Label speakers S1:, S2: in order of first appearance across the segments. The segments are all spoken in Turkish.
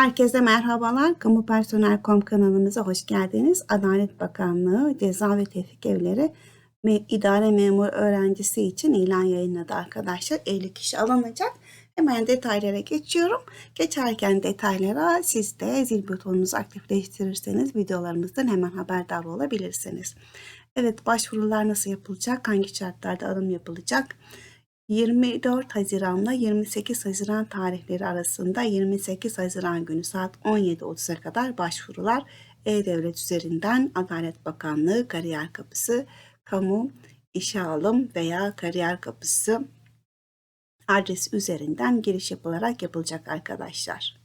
S1: Herkese merhabalar. Kamu Personel.com kanalımıza hoş geldiniz. Adalet Bakanlığı Ceza ve Tevfik Evleri İdare Memur Öğrencisi için ilan yayınladı arkadaşlar. 50 kişi alınacak. Hemen detaylara geçiyorum. Geçerken detaylara siz de zil butonunuzu aktifleştirirseniz videolarımızdan hemen haberdar olabilirsiniz. Evet başvurular nasıl yapılacak? Hangi şartlarda alım yapılacak? 24 Haziran'la 28 Haziran tarihleri arasında 28 Haziran günü saat 17.30'a kadar başvurular E-Devlet üzerinden Adalet Bakanlığı Kariyer Kapısı, Kamu İşe Alım veya Kariyer Kapısı adresi üzerinden giriş yapılarak yapılacak arkadaşlar.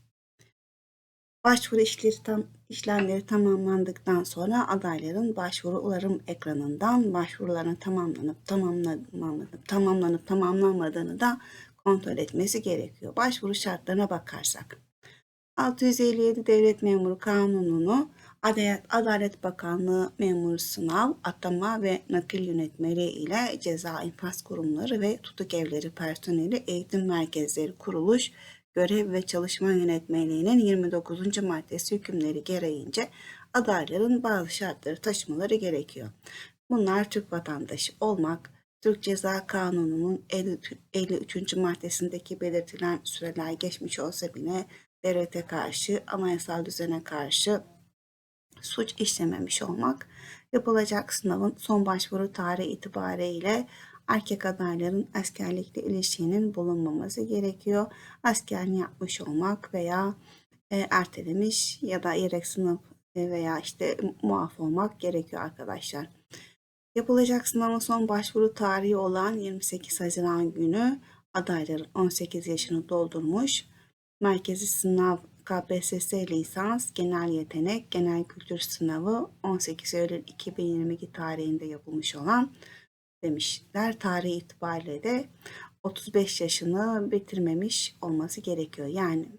S1: Başvuru işleri tam, işlemleri tamamlandıktan sonra adayların başvuru ularım ekranından başvuruların tamamlanıp tamamlanıp tamamlanıp tamamlanmadığını da kontrol etmesi gerekiyor. Başvuru şartlarına bakarsak 657 Devlet Memuru Kanunu'nu Adalet, Adalet Bakanlığı memur sınav, atama ve nakil yönetmeliği ile ceza infaz kurumları ve tutuk evleri personeli eğitim merkezleri kuruluş, görev ve çalışma yönetmeliğinin 29. maddesi hükümleri gereğince adayların bazı şartları taşımaları gerekiyor. Bunlar Türk vatandaşı olmak, Türk Ceza Kanunu'nun 53. maddesindeki belirtilen süreler geçmiş olsa bile devlete karşı, anayasal düzene karşı suç işlememiş olmak, yapılacak sınavın son başvuru tarihi itibariyle erkek adayların askerlikle ilişkinin bulunmaması gerekiyor. Askerliğini yapmış olmak veya e, ertelemiş ya da yedek sınıf e, veya işte muaf olmak gerekiyor arkadaşlar. Yapılacak sınavın son başvuru tarihi olan 28 Haziran günü adayların 18 yaşını doldurmuş. Merkezi sınav KPSS lisans, genel yetenek, genel kültür sınavı 18 Eylül 2022 tarihinde yapılmış olan demişler. Tarih itibariyle de 35 yaşını bitirmemiş olması gerekiyor. Yani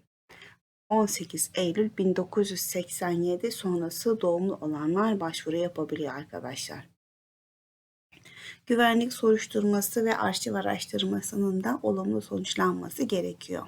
S1: 18 Eylül 1987 sonrası doğumlu olanlar başvuru yapabiliyor arkadaşlar. Güvenlik soruşturması ve arşiv araştırmasının da olumlu sonuçlanması gerekiyor.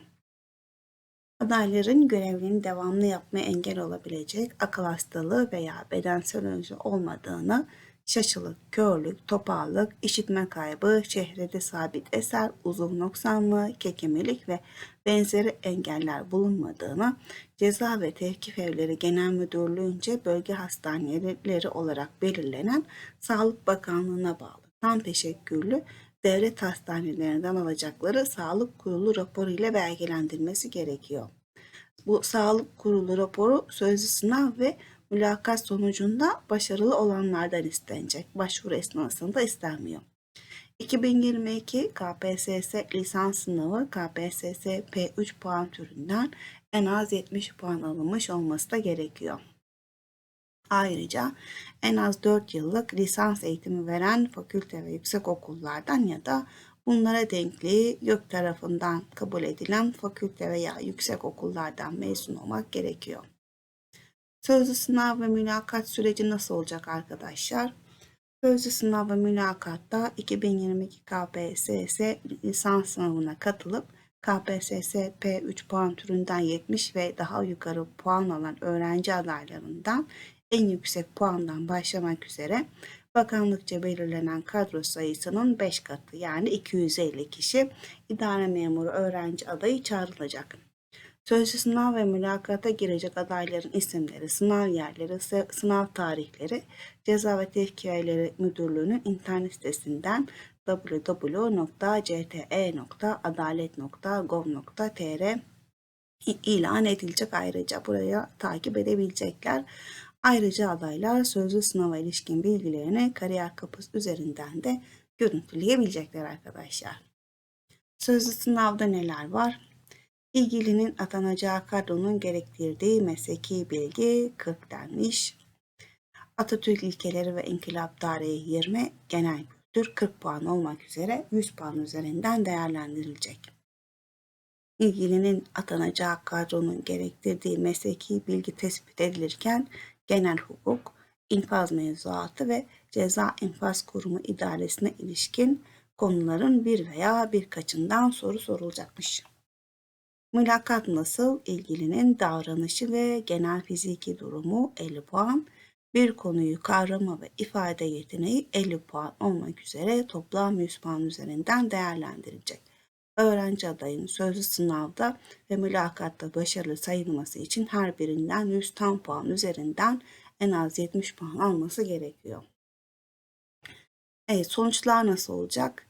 S1: Adayların görevlerini devamlı yapmaya engel olabilecek akıl hastalığı veya bedensel önce olmadığını şaşılık, körlük, topallık, işitme kaybı, şehrede sabit eser, uzun noksanlığı, kekemelik ve benzeri engeller bulunmadığını Ceza ve Tevkif Evleri Genel Müdürlüğü'nce bölge hastaneleri olarak belirlenen Sağlık Bakanlığı'na bağlı tam teşekkürlü devlet hastanelerinden alacakları sağlık kurulu raporu ile belgelendirmesi gerekiyor. Bu sağlık kurulu raporu sözlü sınav ve mülakat sonucunda başarılı olanlardan istenecek. Başvuru esnasında istenmiyor. 2022 KPSS lisans sınavı KPSS P3 puan türünden en az 70 puan alınmış olması da gerekiyor. Ayrıca en az 4 yıllık lisans eğitimi veren fakülte ve yüksek okullardan ya da bunlara denkliği YÖK tarafından kabul edilen fakülte veya yüksek okullardan mezun olmak gerekiyor. Sözlü sınav ve mülakat süreci nasıl olacak arkadaşlar? Sözlü sınav ve mülakatta 2022 KPSS lisans sınavına katılıp KPSS P3 puan türünden 70 ve daha yukarı puan alan öğrenci adaylarından en yüksek puandan başlamak üzere bakanlıkça belirlenen kadro sayısının 5 katı yani 250 kişi idare memuru öğrenci adayı çağrılacak. Sözlü sınav ve mülakata girecek adayların isimleri, sınav yerleri, sınav tarihleri Ceza ve Tehkiyeleri Müdürlüğü'nün internet sitesinden www.cte.adalet.gov.tr ilan edilecek ayrıca buraya takip edebilecekler. Ayrıca adaylar sözlü sınava ilişkin bilgilerini kariyer kapısı üzerinden de görüntüleyebilecekler arkadaşlar. Sözlü sınavda neler var? İlgilinin atanacağı kadronun gerektirdiği mesleki bilgi 40 denmiş. Atatürk ilkeleri ve inkılap tarihi 20, genel kültür 40 puan olmak üzere 100 puan üzerinden değerlendirilecek. İlgilinin atanacağı kadronun gerektirdiği mesleki bilgi tespit edilirken genel hukuk, infaz mevzuatı ve ceza infaz kurumu idaresine ilişkin konuların bir veya birkaçından soru sorulacakmış. Mülakat nasıl? İlgilinin davranışı ve genel fiziki durumu 50 puan. Bir konuyu kavrama ve ifade yeteneği 50 puan olmak üzere toplam 100 puan üzerinden değerlendirilecek. Öğrenci adayının sözlü sınavda ve mülakatta başarılı sayılması için her birinden 100 tam puan üzerinden en az 70 puan alması gerekiyor. Evet, sonuçlar nasıl olacak?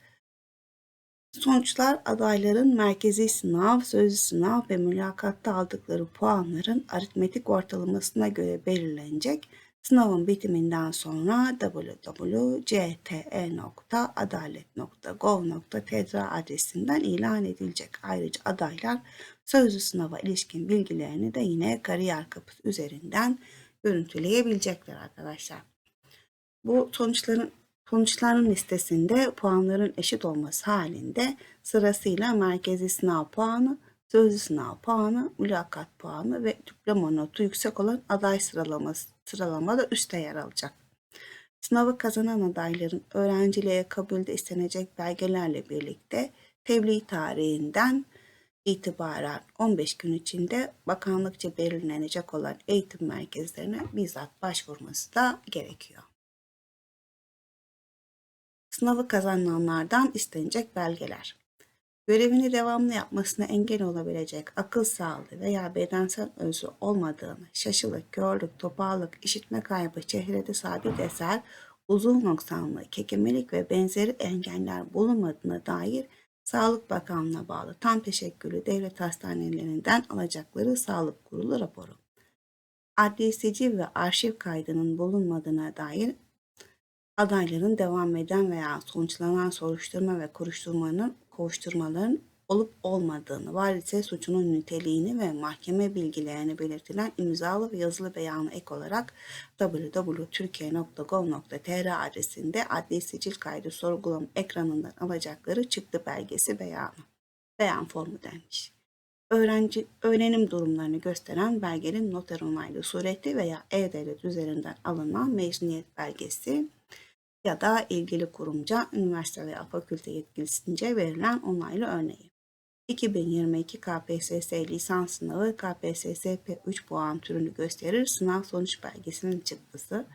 S1: Sonuçlar adayların merkezi sınav, sözlü sınav ve mülakatta aldıkları puanların aritmetik ortalamasına göre belirlenecek. Sınavın bitiminden sonra www.cte.adalet.gov.tr adresinden ilan edilecek. Ayrıca adaylar sözlü sınava ilişkin bilgilerini de yine kariyer kapısı üzerinden görüntüleyebilecekler arkadaşlar. Bu sonuçların Sonuçların listesinde puanların eşit olması halinde sırasıyla merkezi sınav puanı, sözlü sınav puanı, mülakat puanı ve diploma notu yüksek olan aday sıralaması sıralamada üstte yer alacak. Sınavı kazanan adayların öğrenciliğe kabulde istenecek belgelerle birlikte tebliğ tarihinden itibaren 15 gün içinde bakanlıkça belirlenecek olan eğitim merkezlerine bizzat başvurması da gerekiyor. Sınavı kazananlardan istenecek belgeler. Görevini devamlı yapmasına engel olabilecek akıl sağlığı veya bedensel özü olmadığını, şaşılık, körlük, topağlık, işitme kaybı, çehrede sabit eser, uzun noksanlığı, kekemelik ve benzeri engeller bulunmadığına dair Sağlık Bakanlığı'na bağlı tam teşekküllü devlet hastanelerinden alacakları sağlık kurulu raporu. Adli sicil ve arşiv kaydının bulunmadığına dair adayların devam eden veya sonuçlanan soruşturma ve kovuşturmanın, kovuşturmaların olup olmadığını, var ise suçunun niteliğini ve mahkeme bilgilerini belirtilen imzalı ve yazılı beyanı ek olarak www.türkiye.gov.tr adresinde adli sicil kaydı sorgulama ekranından alacakları çıktı belgesi beyanı. Beyan formu denmiş. Öğrenci öğrenim durumlarını gösteren belgenin noter onaylı sureti veya e-devlet üzerinden alınan mezuniyet belgesi, ya da ilgili kurumca, üniversite veya fakülte yetkilisince verilen onaylı örneği. 2022 KPSS lisans sınavı KPSS P3 puan türünü gösterir. Sınav sonuç belgesinin çıktısı.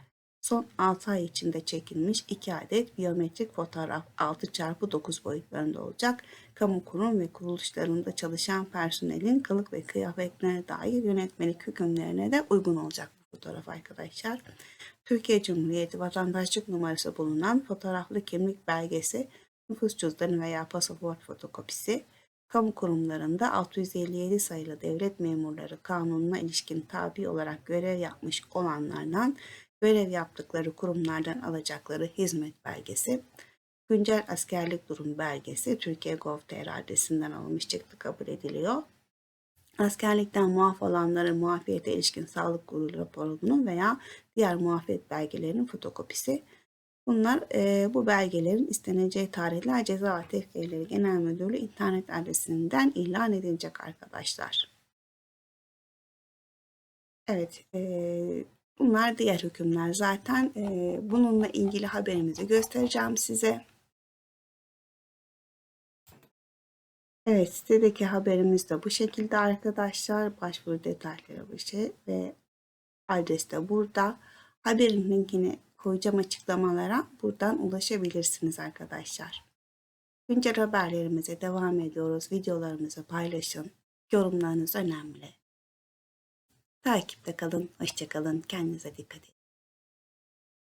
S1: Son 6 ay içinde çekilmiş 2 adet biyometrik fotoğraf 6x9 boyutlarında olacak. Kamu kurum ve kuruluşlarında çalışan personelin kılık ve kıyafetlerine dair yönetmelik hükümlerine de uygun olacak fotoğraf arkadaşlar. Türkiye Cumhuriyeti vatandaşlık numarası bulunan fotoğraflı kimlik belgesi, nüfus cüzdanı veya pasaport fotokopisi, kamu kurumlarında 657 sayılı devlet memurları kanununa ilişkin tabi olarak görev yapmış olanlardan görev yaptıkları kurumlardan alacakları hizmet belgesi, güncel askerlik durum belgesi Türkiye Gov.tr adresinden alınmış çıktı kabul ediliyor askerlikten muaf olanların muafiyete ilişkin sağlık kurulu raporunun veya diğer muafiyet belgelerinin fotokopisi. Bunlar e, bu belgelerin isteneceği tarihler Ceza ve Tevkiyeleri Genel Müdürlüğü internet adresinden ilan edilecek arkadaşlar. Evet, e, bunlar diğer hükümler zaten. E, bununla ilgili haberimizi göstereceğim size. Evet, sitedeki haberimiz de bu şekilde arkadaşlar. Başvuru detayları bu şey ve adres de burada. Haberin linkini koyacağım açıklamalara. Buradan ulaşabilirsiniz arkadaşlar. Güncel haberlerimize devam ediyoruz. Videolarımızı paylaşın. Yorumlarınız önemli. Takipte kalın. Hoşçakalın. Kendinize dikkat edin.